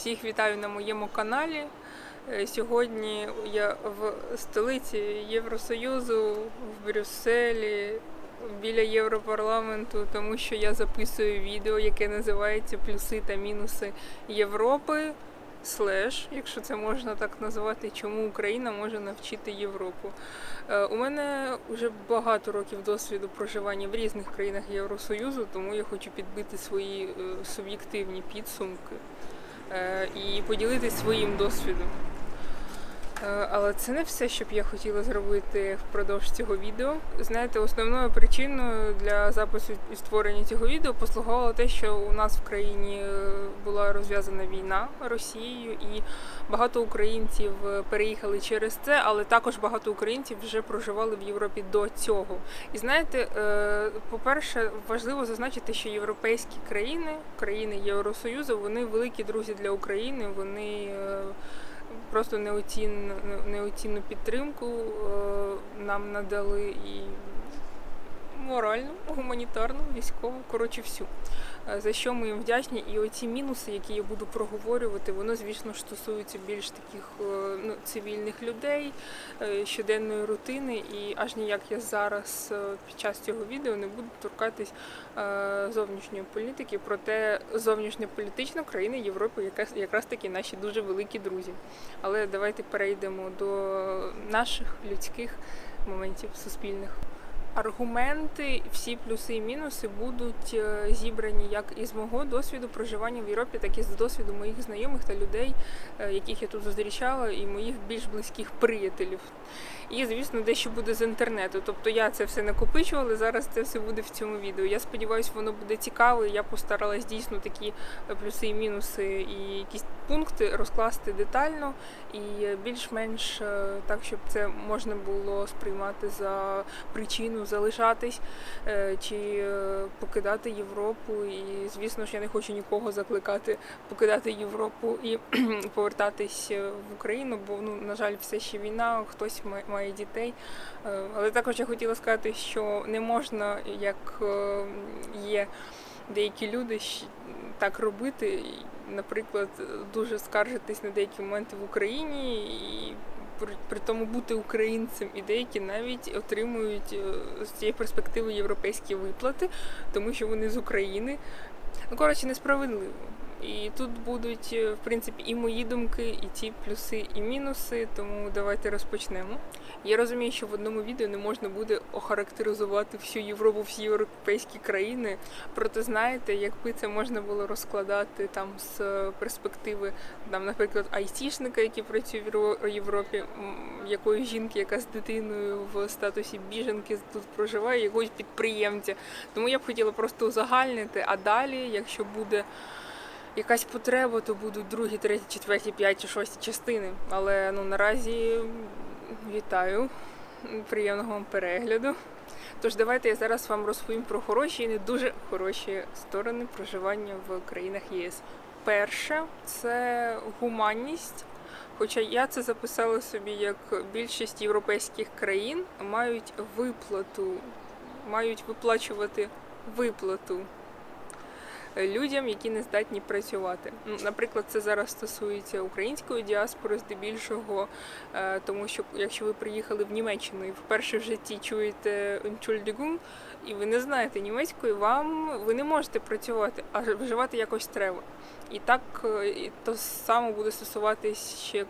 Всіх вітаю на моєму каналі. Е, Сьогодні я в столиці Євросоюзу, в Брюсселі, біля Європарламенту, тому що я записую відео, яке називається Плюси та мінуси Європи. Слеш, якщо це можна так назвати, чому Україна може навчити Європу. Е, У мене вже багато років досвіду проживання в різних країнах Євросоюзу, тому я хочу підбити свої е, суб'єктивні підсумки і поділитися своїм досвідом. Е, Але це не все, що б я хотіла зробити впродовж цього відео. Знаєте, основною причиною для запису і створення цього відео послугувало те, що у нас в країні е, була розв'язана війна Росією, і багато українців е, переїхали через це, але також багато українців вже проживали в Європі до цього. І знаєте, по-перше, важливо зазначити, що європейські країни, країни Євросоюзу, вони великі друзі для України. Вони просто неоцінну, неоцінну підтримку е, нам надали і моральну, гуманітарну, військову, коротше, всю. Е, За що ми їм вдячні. І оці мінуси, які я буду проговорювати, воно, звісно стосується більш таких е, ну, цивільних людей, е, щоденної рутини. І аж ніяк я зараз під час цього відео не буду торкатись зовнішньої політики, проте зовнішньополітична країна Європи якраз таки наші дуже великі друзі. Але давайте перейдемо до наших людських моментів суспільних. Аргументи, всі плюси і мінуси будуть е, зібрані як із мого досвіду проживання в Європі, так і з досвіду моїх знайомих та людей, е, яких я тут зустрічала, і моїх більш близьких приятелів. І, звісно, дещо буде з інтернету. Тобто я це все накопичувала, зараз це все буде в цьому відео. Я сподіваюся, воно буде цікаво. і Я постаралась дійсно такі е, плюси і мінуси і якісь пункти розкласти детально і більш-менш так, щоб це можна було сприймати за причину залишатись е, чи е, покидати Європу. І звісно ж, я не хочу нікого закликати покидати Європу і повертатись е, в Україну, бо ну на жаль, все ще війна, хтось має дітей. Але також я хотіла сказати, що не можна, як є деякі люди, так робити. Наприклад, дуже скаржитись на деякі моменти в Україні тому бути українцем, і деякі навіть отримують е, з цієї перспективи європейські виплати, тому що вони з України. Ну, коротше, несправедливо. І тут будуть, е, в принципі, і мої думки, і ті плюси, і мінуси, тому давайте розпочнемо. Я розумію, що в одному відео не можна буде охарактеризувати всю Європу, всі європейські країни. Проте знаєте, якби це можна було розкладати там з е, перспективи, там, наприклад, айтішника, який працює в Європі, м, якоїсь жінки, яка з дитиною в статусі біженки тут проживає, якогось підприємця. Тому я б хотіла просто узагальнити, а далі, якщо буде якась потреба, то будуть другі, треті, четверті, п'яті, шості частини. Але ну наразі вітаю, приємного вам перегляду. Тож давайте я зараз вам розповім про хороші і не дуже хороші сторони проживання в країнах ЄС. Перше це гуманність. Хоча я це записала собі як більшість європейських країн мають виплату, мають виплачувати виплату людям, які не здатні працювати. Ну, Наприклад, це зараз стосується української діаспори здебільшого, е, тому що якщо ви приїхали в Німеччину і вперше в житті чуєте «Entschuldigung», і ви не знаєте німецької, вам ви не можете працювати, а вживати якось треба. І так е, і то саме буде стосуватись ще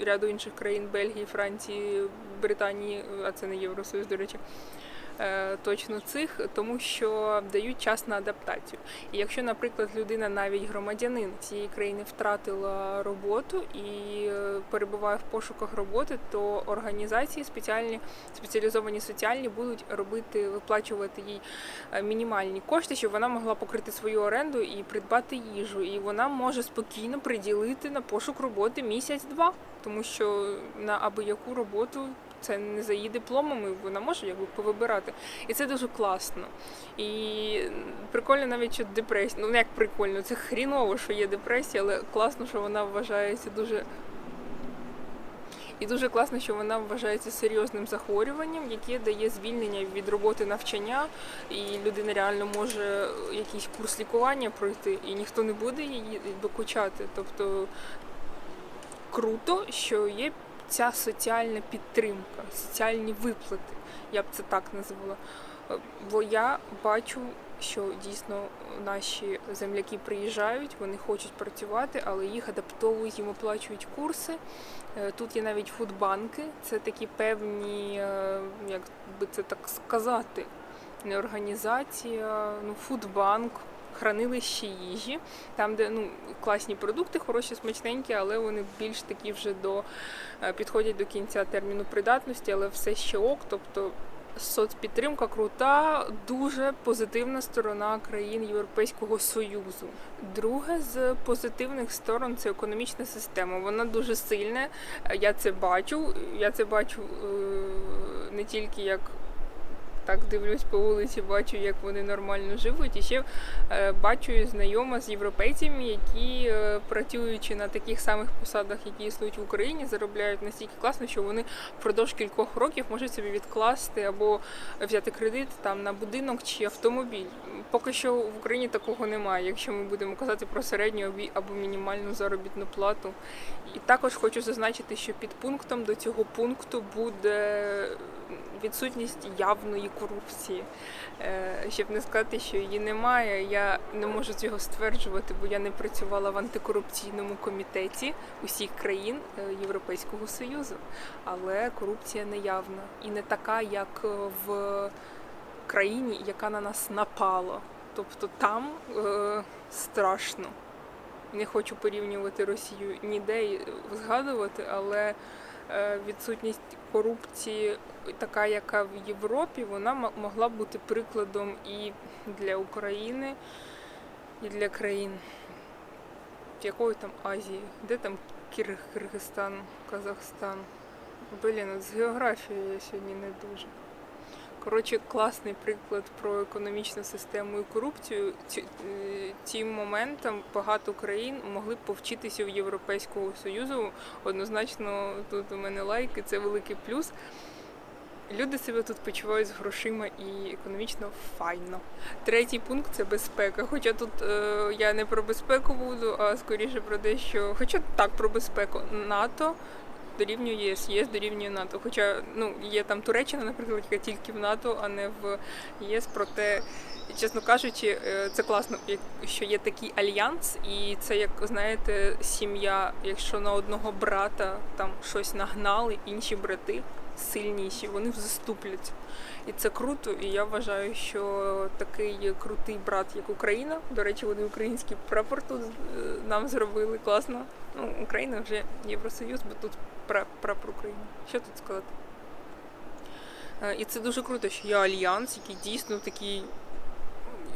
ряду інших країн Бельгії, Франції, Британії, а це не Євросоюз, до речі. Е, Точно цих, тому що дають час на адаптацію. І якщо, наприклад, людина, навіть громадянин цієї країни втратила роботу і е, перебуває в пошуках роботи, то організації спеціальні спеціалізовані соціальні будуть робити виплачувати їй е, мінімальні кошти, щоб вона могла покрити свою оренду і придбати їжу. І вона може спокійно приділити на пошук роботи місяць-два, тому що на аби яку роботу. Це не за її дипломами, вона може якби повибирати. І це дуже класно. І прикольно навіть, що депресія. Ну, як прикольно, це хріново, що є депресія, але класно, що вона вважається дуже. І дуже класно, що вона вважається серйозним захворюванням, яке дає звільнення від роботи навчання, і людина реально може якийсь курс лікування пройти, і ніхто не буде її докучати. Тобто круто, що є ця соціальна підтримка, соціальні виплати, я б це так назвала. Е, Бо я бачу, що дійсно наші земляки приїжджають, вони хочуть працювати, але їх адаптовують, їм оплачують курси. Е, Тут є навіть фудбанки, це такі певні, е, як би це так сказати, не організація, ну фудбанк. Хранилище їжі, там, де ну класні продукти, хороші, смачненькі, але вони більш такі вже до е, підходять до кінця терміну придатності, але все ще ок. Тобто соцпідтримка крута, дуже позитивна сторона країн Європейського Союзу. Друге з позитивних сторон це економічна система. Вона дуже сильна. Я це бачу. Я це бачу е, не тільки як. Так дивлюсь по вулиці, бачу, як вони нормально живуть. І ще е, бачу знайома з європейцями, які, е, працюючи на таких самих посадах, які існують в Україні, заробляють настільки класно, що вони впродовж кількох років можуть собі відкласти або взяти кредит там на будинок чи автомобіль. Поки що в Україні такого немає, якщо ми будемо казати про середню або мінімальну заробітну плату. І також хочу зазначити, що під пунктом до цього пункту буде відсутність явної корупції. Е, Щоб не сказати, що її немає, я не можу цього стверджувати, бо я не працювала в антикорупційному комітеті усіх країн е, Європейського Союзу. Але корупція неявна і не така, як е, в країні, яка на нас напала. Тобто там е, страшно. Не хочу порівнювати Росію ніде і згадувати, але відсутність корупції, така, яка в Європі, вона могла бути прикладом і для України, і для країн якої там Азії, де там Кир- Киргизстан, Казахстан. Блін, з географією я сьогодні не дуже. Коротше, класний приклад про економічну систему і корупцію. Ці- е, Цим моментом багато країн могли б повчитися у Європейського Союзу. Однозначно, тут у мене лайки, це великий плюс. Люди себе тут почувають з грошима і економічно файно. Третій пункт це безпека. Хоча тут е, я не про безпеку буду, а скоріше про те, що хоча так про безпеку НАТО дорівнює ЄС, ЄС дорівнює НАТО. Хоча ну є там Туреччина, наприклад, яка тільки в НАТО, а не в ЄС. Проте, чесно кажучи, е, це класно, що є такий альянс, і це як знаєте, сім'я. Якщо на одного брата там щось нагнали, інші брати сильніші, вони заступляться. І це круто. І я вважаю, що такий крутий брат, як Україна. До речі, вони український прапор тут е, нам зробили класно. Ну, Україна вже Євросоюз, бо тут прапор України. Що тут сказати? Е, І це дуже круто, що є альянс, який дійсно такий,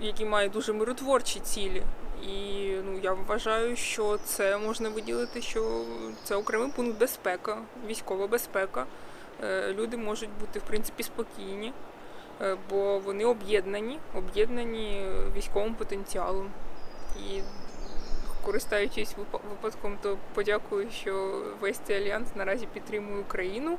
який має дуже миротворчі цілі. І ну, я вважаю, що це можна виділити, що це окремий пункт безпека, військова безпека. Е, Люди можуть бути в принципі спокійні, е, бо вони об'єднані, об'єднані військовим потенціалом. І користуючись випа- випадком, то подякую, що весь цей альянс наразі підтримує Україну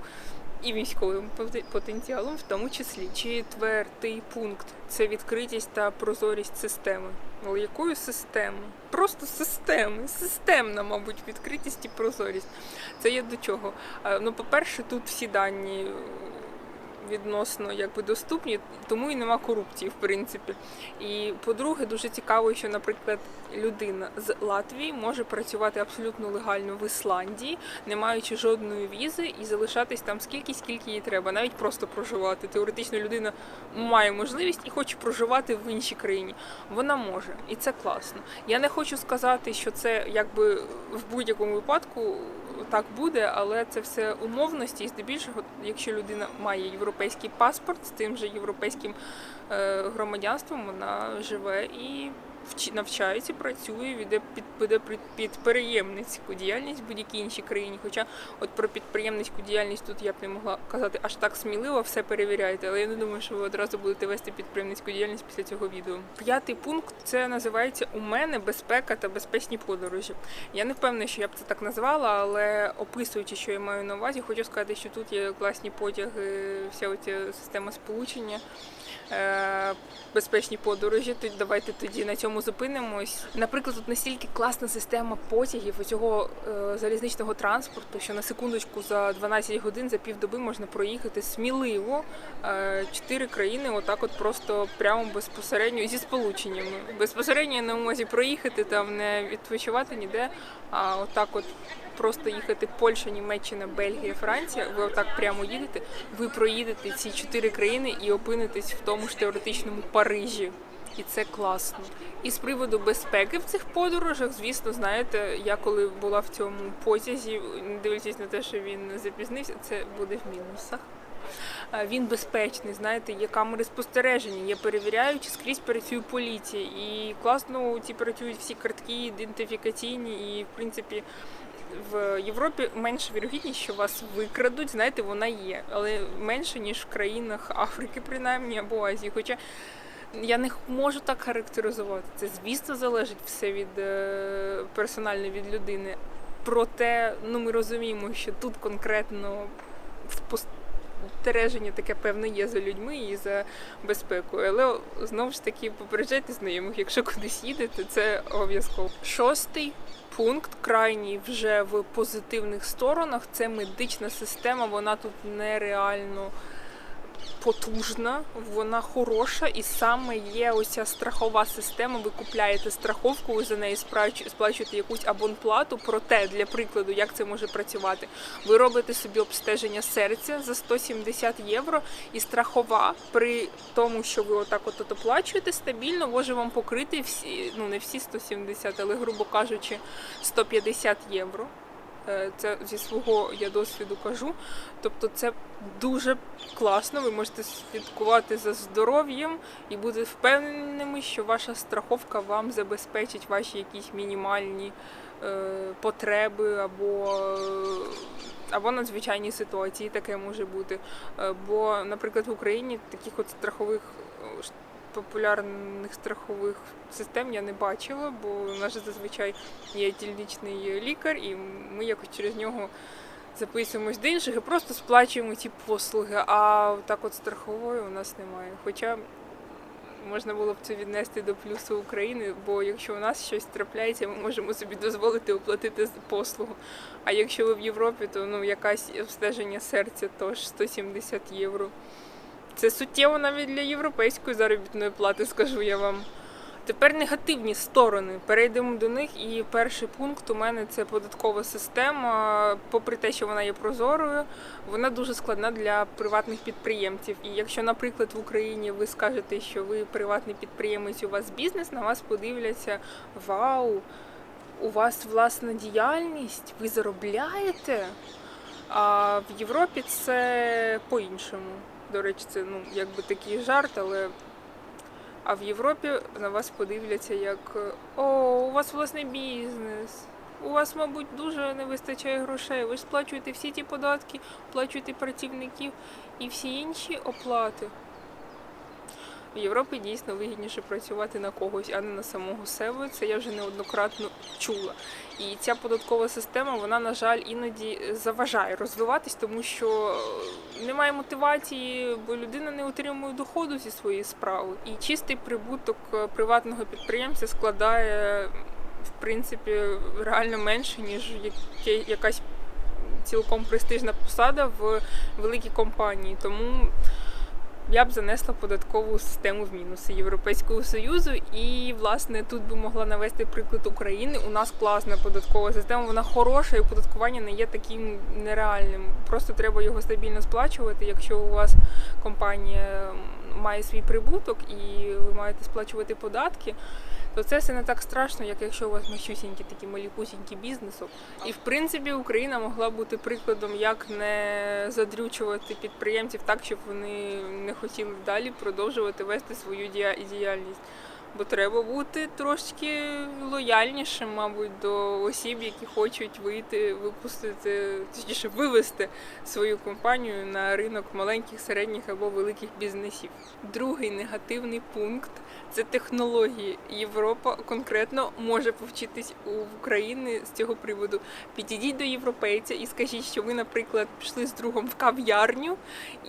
і військовим потенціалом, в тому числі. Четвертий пункт це відкритість та прозорість системи. Але якою системи? Просто системи. Системна, мабуть, відкритість і прозорість. Це є до чого? Е, Ну, по-перше, тут всі дані відносно якби доступні, тому і нема корупції, в принципі. І по-друге, дуже цікаво, що, наприклад, людина з Латвії може працювати абсолютно легально в Ісландії, не маючи жодної візи, і залишатись там скільки, скільки їй треба, навіть просто проживати. Теоретично людина має можливість і хоче проживати в іншій країні. Вона може, і це класно. Я не хочу сказати, що це якби в будь-якому випадку так буде, але це все умовності, і здебільшого, якщо людина має європейський паспорт з тим же європейським е, громадянством, вона живе і навчається, працює, веде під, під- підприємницьку діяльність в будь-якій іншій країні. Хоча от про підприємницьку діяльність тут я б не могла казати аж так сміливо, все перевіряйте. Але я не думаю, що ви одразу будете вести підприємницьку діяльність після цього відео. П'ятий пункт це називається у мене безпека та безпечні подорожі. Я не впевнена, що я б це так назвала, але описуючи, що я маю на увазі, хочу сказати, що тут є класні потяги, вся оця система сполучення. е, Безпечні подорожі, то давайте тоді на цьому зупинимось. Наприклад, тут настільки класна система потягів цього е, залізничного транспорту, що на секундочку за 12 годин за півдоби можна проїхати сміливо е, чотири країни, отак, от просто прямо безпосередньо зі сполученнями. Безпосередньо на увазі проїхати там не відпочивати ніде, а отак, от просто їхати Польща, Німеччина, Бельгія, Франція. Ви отак прямо їдете. Ви проїдете ці чотири країни і опинитесь в тому ж теоретичному Парижі. І це класно. І з приводу безпеки в цих подорожах, звісно, знаєте, я коли була в цьому потязі, не дивлячись на те, що він запізнився, це буде в мінусах. Він безпечний, знаєте, є камери спостереження, є перевіряючі, скрізь працює поліція. І класно ці працюють всі картки ідентифікаційні, і в принципі в Європі менша вірогідність, що вас викрадуть, знаєте, вона є, але менше ніж в країнах Африки, принаймні або Азії. Хоча я не можу так характеризувати. Це, звісно, залежить все від е, персонально від людини. Проте, ну ми розуміємо, що тут конкретно спостереження таке певне є за людьми і за безпекою. Але знову ж таки попереджайте знайомих, якщо кудись їдете, це обов'язково. Шостий пункт, крайній вже в позитивних сторонах, це медична система. Вона тут нереально потужна, вона хороша, і саме є оця страхова система. Ви купляєте страховку, ви за неї сплачуєте якусь абонплату. Проте, для прикладу, як це може працювати, ви робите собі обстеження серця за 170 євро, і страхова при тому, що ви отак от от оплачуєте стабільно, може вам покрити всі, ну не всі 170, але грубо кажучи, 150 євро. Е, Це зі свого я досвіду кажу. Тобто це дуже класно. Ви можете слідкувати за здоров'ям і бути впевненими, що ваша страховка вам забезпечить ваші якісь мінімальні е, потреби або, або надзвичайні ситуації. Таке може бути. Е, бо, наприклад, в Україні таких от страхових. Популярних страхових систем я не бачила, бо у нас же зазвичай є дільничний лікар, і ми якось через нього записуємось до інших і просто сплачуємо ці послуги. А так от страхової у нас немає. Хоча можна було б це віднести до плюсу України, бо якщо у нас щось трапляється, ми можемо собі дозволити оплатити послугу. А якщо ви в Європі, то ну якась обстеження серця тож 170 євро. Це суттєво навіть для європейської заробітної плати, скажу я вам. Тепер негативні сторони. Перейдемо до них. І перший пункт у мене це податкова система. Попри те, що вона є прозорою, вона дуже складна для приватних підприємців. І якщо, наприклад, в Україні ви скажете, що ви приватний підприємець, у вас бізнес, на вас подивляться вау, у вас власна діяльність, ви заробляєте. А в Європі це по-іншому. До речі, це ну якби такий жарт, але а в Європі на вас подивляться як о, у вас власний бізнес. У вас, мабуть, дуже не вистачає грошей. Ви сплачуєте всі ті податки, оплачуєте працівників і всі інші оплати. В Європі дійсно вигідніше працювати на когось, а не на самого себе. Це я вже неоднократно чула. І ця податкова система, вона, на жаль, іноді заважає розвиватись, тому що немає мотивації, бо людина не отримує доходу зі своєї справи. І чистий прибуток е, приватного підприємця складає, в принципі, реально менше, ніж якась цілком престижна посада в великій компанії. Тому я б занесла податкову систему в мінуси Європейського Союзу. І, власне, тут би могла навести приклад України. У нас класна податкова система, вона хороша, і оподаткування не є таким нереальним. Просто треба його стабільно сплачувати. Якщо у вас компанія має свій прибуток і ви маєте сплачувати податки. То це все не так страшно, як якщо у вас мащусінькі такі малікусінькі бізнесу. І в принципі Україна могла бути прикладом, як не задрючувати підприємців так, щоб вони не хотіли далі продовжувати вести свою дія- діяльність. Бо треба бути трошки лояльнішим, мабуть, до осіб, які хочуть вийти, випустити, точніше, вивести свою компанію на ринок маленьких, середніх або великих бізнесів. Другий негативний пункт це технології. Європа конкретно може повчитись у України з цього приводу. Підійдіть до європейця і скажіть, що ви, наприклад, пішли з другом в кав'ярню,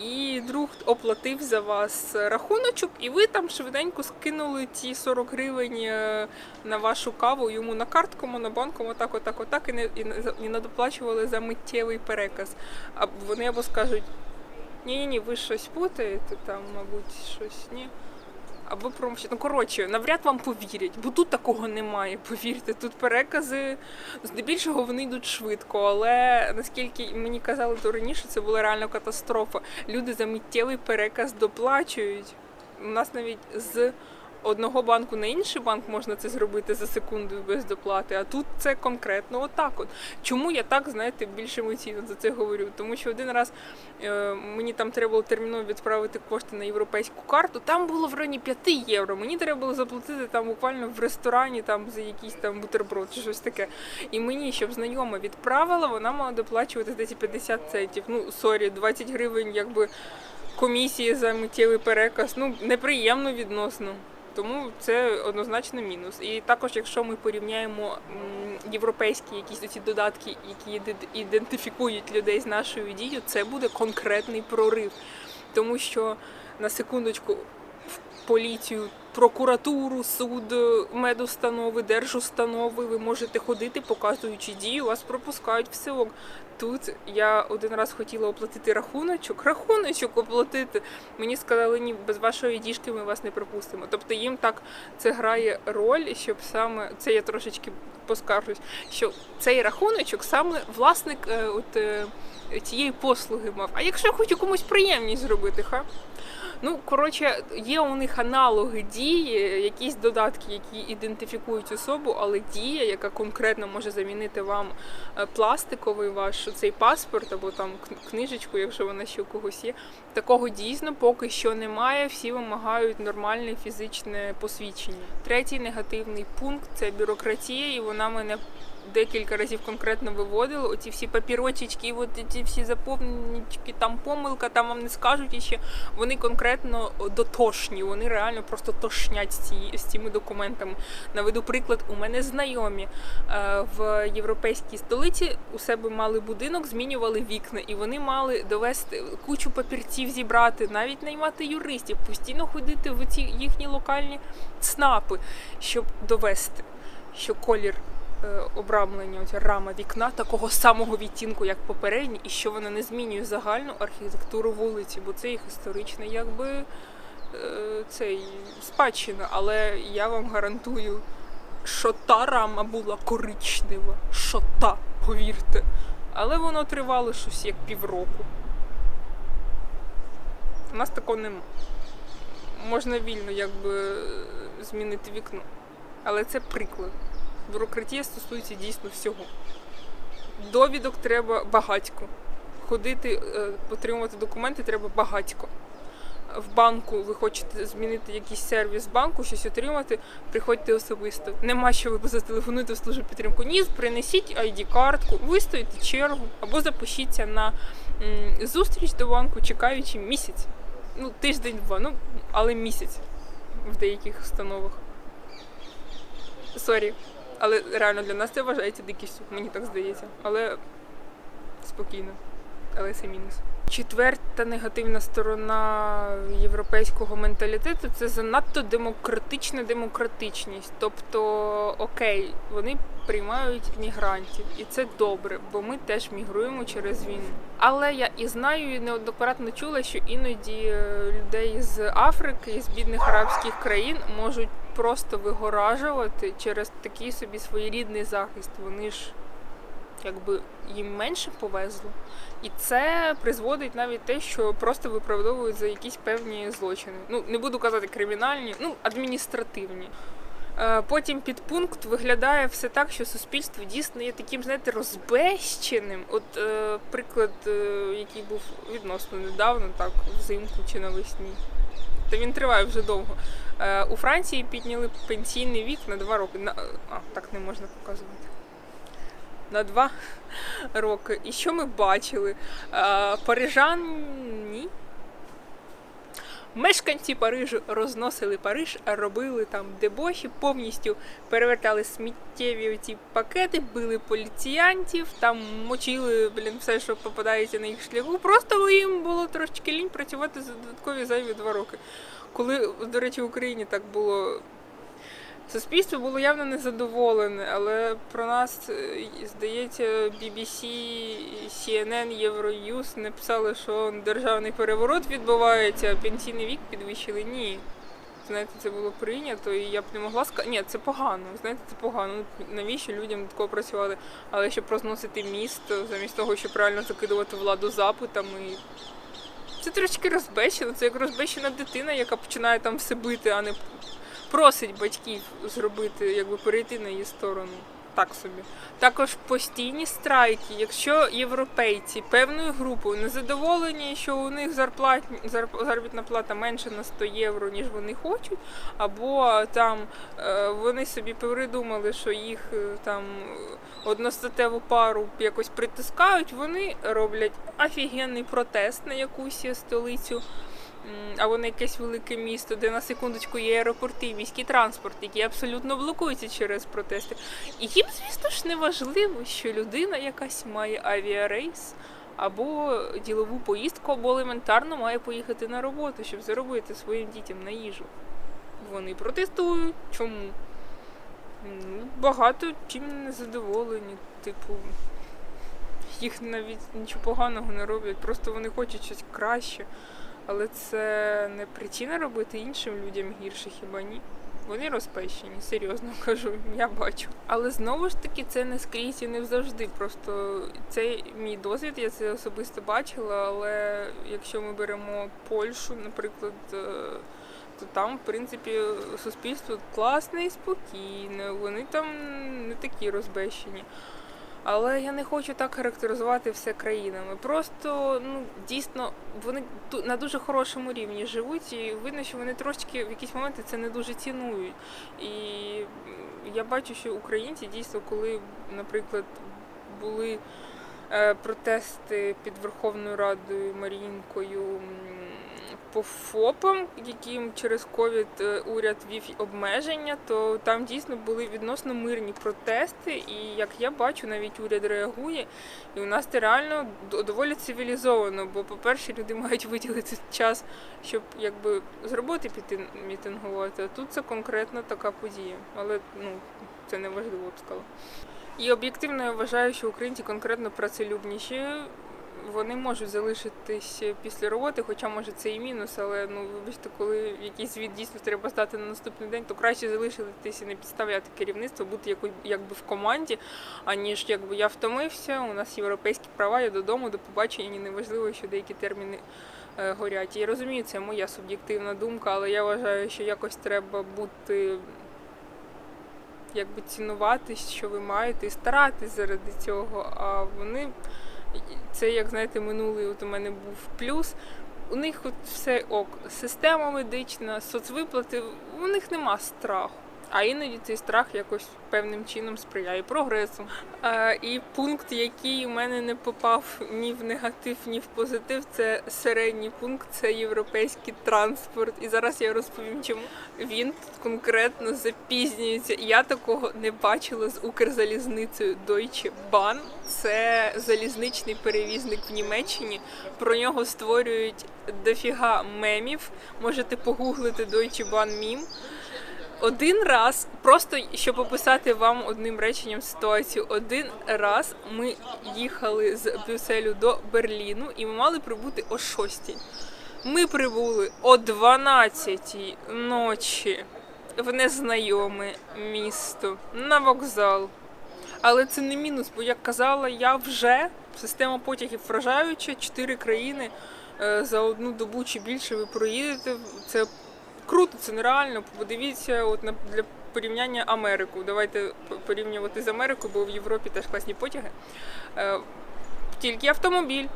і друг оплатив за вас рахуночок, і ви там швиденько скинули ці 40 гривень е, на вашу каву йому на картку, монобанку, отак, отак, отак, і не і і не доплачували за миттєвий переказ. А вони або скажуть: ні, ні, ви щось путаєте, там, мабуть, щось ні. Або промовчать. Ну, коротше, навряд вам повірять, бо тут такого немає. Повірте, тут перекази здебільшого вони йдуть швидко, але наскільки мені казали то раніше, це була реально катастрофа. Люди за миттєвий переказ доплачують. У нас навіть з одного банку на інший банк можна це зробити за секунду без доплати, а тут це конкретно отак. От чому я так знаєте більш емоційно за це говорю? Тому що один раз е, мені там треба було терміново відправити кошти на європейську карту. Там було в районі 5 євро. Мені треба було заплатити там буквально в ресторані там за якийсь там бутерброд чи щось таке. І мені, щоб знайома відправила, вона мала доплачувати десь 50 центів. Ну сорі, 20 гривень, якби комісії за миттєвий переказ. Ну неприємно відносно. Тому це однозначно мінус. І також, якщо ми порівняємо європейські якісь ці додатки, які іде- ідентифікують людей з нашою дією, це буде конкретний прорив. Тому що на секундочку в поліцію, прокуратуру, суд, медустанови, держустанови, ви можете ходити, показуючи дію, вас пропускають все ок. Тут я один раз хотіла оплатити рахуночок, рахуночок оплатити. Мені сказали, ні, без вашої діжки ми вас не пропустимо. Тобто їм так це грає роль, щоб саме це я трошечки поскаржусь, що цей рахуночок саме власник е, от, е, цієї послуги мав. А якщо я хочу комусь приємність зробити, ха? Ну, коротше, є у них аналоги дії, якісь додатки, які ідентифікують особу, але дія, яка конкретно може замінити вам е, пластиковий ваш цей паспорт або там книжечку, якщо вона ще у когось є. Такого дійсно поки що немає. Всі вимагають нормальне фізичне посвідчення. Третій негативний пункт це бюрократія, і вона мене декілька разів конкретно виводила. Оці всі папірочечки, от ці всі заповненічки, там помилка, там вам не скажуть іще. Вони конкретно дотошні, вони реально просто тошнять з, ці, з цими документами. Наведу приклад, у мене знайомі е, в європейській столиці у себе мали будинок, змінювали вікна, і вони мали довести кучу папірців зібрати, навіть наймати юристів, постійно ходити в ці їхні локальні ЦНАПи, щоб довести, що колір. Е, Обрамлення, оця рама вікна такого самого відтінку, як попередній, і що вона не змінює загальну архітектуру вулиці, бо це їх історична, якби е, цей спадщина. Але я вам гарантую, що та рама була коричнева, що та, повірте. Але воно тривало щось як півроку. У нас такого нема. Можна вільно якби змінити вікно. Але це приклад. Бюрократія стосується дійсно всього. Довідок треба багатько. Ходити, е, отримувати документи треба багатько. В банку ви хочете змінити якийсь сервіс банку, щось отримати, приходьте особисто. Нема що ви зателефонуєте в службу підтримку. Ні, принесіть ID-картку, вистоїте чергу або запишіться на зустріч до банку, чекаючи місяць. Ну, тиждень-два, ну, але місяць в деяких установах. Сорі. Але реально для нас це вважається дикістю, мені так здається. Але спокійно. Але це мінус. Четверта негативна сторона європейського менталітету це занадто демократична демократичність. Тобто, окей, вони приймають мігрантів, і це добре, бо ми теж мігруємо через війну. Але я і знаю, і неоднократно чула, що іноді е, людей з Африки, з бідних арабських країн можуть просто вигоражувати через такий собі своєрідний захист. Вони ж якби їм менше повезло. І це призводить навіть те, що просто виправдовують за якісь певні злочини. Ну не буду казати кримінальні, ну адміністративні. Е, Потім підпункт виглядає все так, що суспільство дійсно є таким, знаєте, розбещеним. От е, приклад, е, який був відносно недавно, так, взимку чи навесні. Та він триває вже довго. Е, У Франції підняли пенсійний вік на два роки. На, а, так не можна показувати. На два роки. І що ми бачили? Е, Парижан ні. Мешканці Парижу розносили Париж, робили там дебоші, повністю перевертали сміттєві оці пакети, били поліціянтів, там мочили блін, все, що попадається на їх шляху. Просто їм було трошечки лінь працювати за додаткові зайві два роки. Коли, до речі, в Україні так було. Суспільство було явно незадоволене, але про нас, е, здається, BBC, CNN, Euronews написали, що державний переворот відбувається, а пенсійний вік підвищили. Ні. Знаєте, це було прийнято, і я б не могла сказати. Ні, це погано. Знаєте, це погано. Ну, навіщо людям такого працювати? Але щоб розносити місто, замість того, щоб реально закидувати владу запитами. Це трошки розбещено. Це як розбещена дитина, яка починає там все бити, а не просить батьків зробити, якби перейти на її сторону. Так собі. Також постійні страйки. Якщо європейці певною групою незадоволені, що у них зарплат, зарп- заробітна плата менше на 100 євро, ніж вони хочуть, або там е, вони собі придумали, що їх е, там одностатеву пару якось притискають, вони роблять офігенний протест на якусь столицю. Або на якесь велике місто, де на секундочку є аеропорти, міський транспорт, які абсолютно блокуються через протести. І їм, звісно ж, не важливо, що людина якась має авіарейс або ділову поїздку, або елементарно має поїхати на роботу, щоб заробити своїм дітям на їжу. Вони протестують. Чому? Ну, багато чим не задоволені. Типу, їх навіть нічого поганого не роблять, просто вони хочуть щось краще. Але це не причина робити іншим людям гірше, хіба ні? Вони розпещені, серйозно кажу, я бачу. Але знову ж таки, це не скрізь і не завжди. Просто це мій досвід, я це особисто бачила. Але якщо ми беремо Польщу, наприклад, е, то там, в принципі, суспільство класне і спокійне. Вони там не такі розбещені. Але я не хочу так характеризувати все країнами. Просто ну дійсно вони на дуже хорошому рівні живуть, і видно, що вони трошки в якісь моменти це не дуже цінують. І я бачу, що українці дійсно, коли, наприклад, були е, протести під Верховною Радою Маріїнкою по ФОПам, яким через ковід е, уряд вів обмеження, то там дійсно були відносно мирні протести. І як я бачу, навіть уряд реагує. І у нас це реально доволі цивілізовано. Бо, по-перше, люди мають виділити час, щоб якби з роботи піти мітингувати. А тут це конкретно така подія. Але ну це не важливо, б сказала. І об'єктивно я вважаю, що українці конкретно працелюбніші. Вони можуть залишитись після роботи, хоча може це і мінус, але ну вибачте, коли якийсь звіт дійсно треба здати на наступний день, то краще залишитись і не підставляти керівництво, бути якось якби в команді, аніж якби я втомився, у нас європейські права, я додому, до побачення, неважливо, що деякі терміни е, горять. Я розумію, це моя суб'єктивна думка, але я вважаю, що якось треба бути якби цінувати, що ви маєте, і старатись заради цього. А вони це, як знаєте, минулий от у мене був плюс. У них от все ок, система медична, соцвиплати, у них нема страху. А іноді цей страх якось певним чином сприяє прогресу. І пункт, який у мене не попав ні в негатив, ні в позитив, це середній пункт, це європейський транспорт. І зараз я розповім, чому він тут конкретно запізнюється. Я такого не бачила з Укрзалізницею Deutsche Bahn. Це залізничний перевізник в Німеччині. Про нього створюють дофіга мемів. Можете погуглити Deutsche Bahn мім. Один раз, просто щоб описати вам одним реченням ситуацію, один раз ми їхали з Брюсселю до Берліну і ми мали прибути о 6. Ми прибули о 12 ночі в незнайоме місто на вокзал. Але це не мінус, бо як казала я вже система потягів вражаюча, чотири країни е, за одну добу чи більше ви проїдете. Це круто, це нереально. Подивіться, от на для порівняння Америку. Давайте порівнювати з Америкою, бо в Європі теж класні потяги. Е, Тільки автомобіль.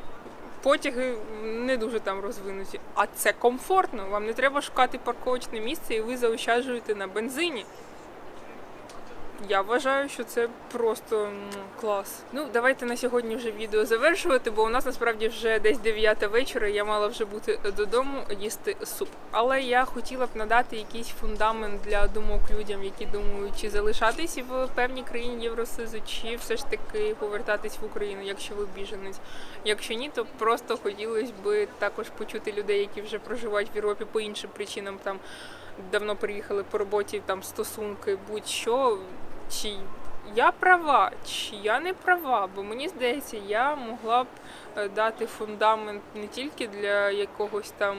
потяги не дуже там розвинуті. А це комфортно. Вам не треба шукати парковочне місце і ви заощаджуєте на бензині. Я вважаю, що це просто клас. Ну, давайте на сьогодні вже відео завершувати, бо у нас насправді вже десь 9 вечора. Я мала вже бути додому їсти суп. Але я хотіла б надати якийсь фундамент для думок людям, які думають, чи залишатись в певній країні Євросоюзу, чи все ж таки повертатись в Україну, якщо ви біженець. Якщо ні, то просто хотілося б також почути людей, які вже проживають в Європі по іншим причинам, там давно приїхали по роботі, там стосунки, будь-що. Чи я права, чи я не права, бо мені здається, я могла б е, дати фундамент не тільки для якогось там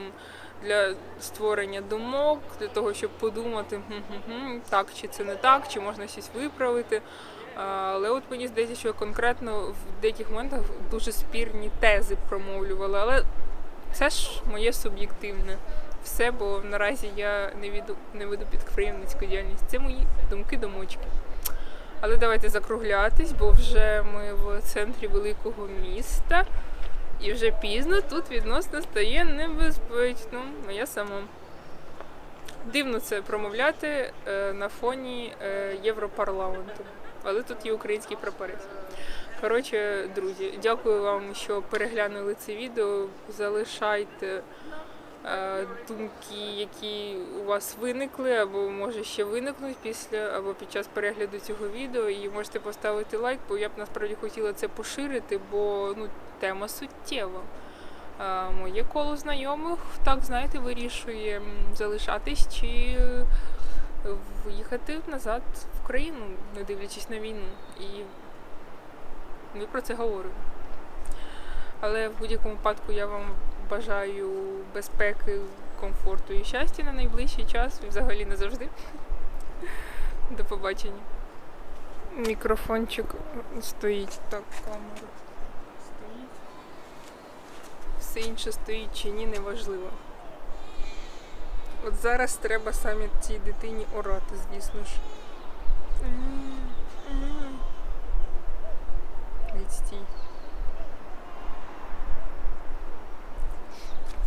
для створення думок, для того, щоб подумати, «Хм-хм-хм, так чи це не так, чи можна щось виправити. Але от мені здається, що я конкретно в деяких моментах дуже спірні тези промовлювала. Але це ж моє суб'єктивне все, бо наразі я не веду, не веду підприємницьку діяльність. Це мої думки-домочки. Але давайте закруглятись, бо вже ми в центрі великого міста. І вже пізно тут відносно стає небезпечно. А я сама. Дивно це промовляти е, на фоні е, Європарламенту. Але тут є український прапорець. Коротше, друзі, дякую вам, що переглянули це відео. Залишайте думки, які у вас виникли, або може ще виникнуть після або під час перегляду цього відео. І можете поставити лайк, бо я б насправді хотіла це поширити, бо ну, тема суттєва. Е, Моє коло знайомих, так знаєте, вирішує залишатись чи е, виїхати назад в країну, не дивлячись на війну. І ми про це говоримо. Але в будь-якому випадку я вам бажаю безпеки, комфорту і щастя на найближчий час і взагалі не завжди. До побачення. Мікрофончик стоїть так, камера стоїть. Все інше стоїть чи ні, неважливо. От зараз треба саме цій дитині орати, звісно ж. Відстій.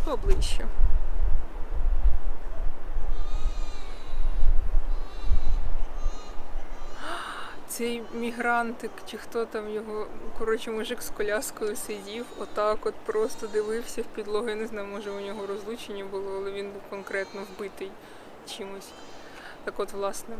Поближче. Цей мігрантик, чи хто там його, коротше, мужик з коляскою сидів, отак от просто дивився в підлогу. Я не знаю, може у нього розлучення було, але він був конкретно вбитий чимось. Так от, власне.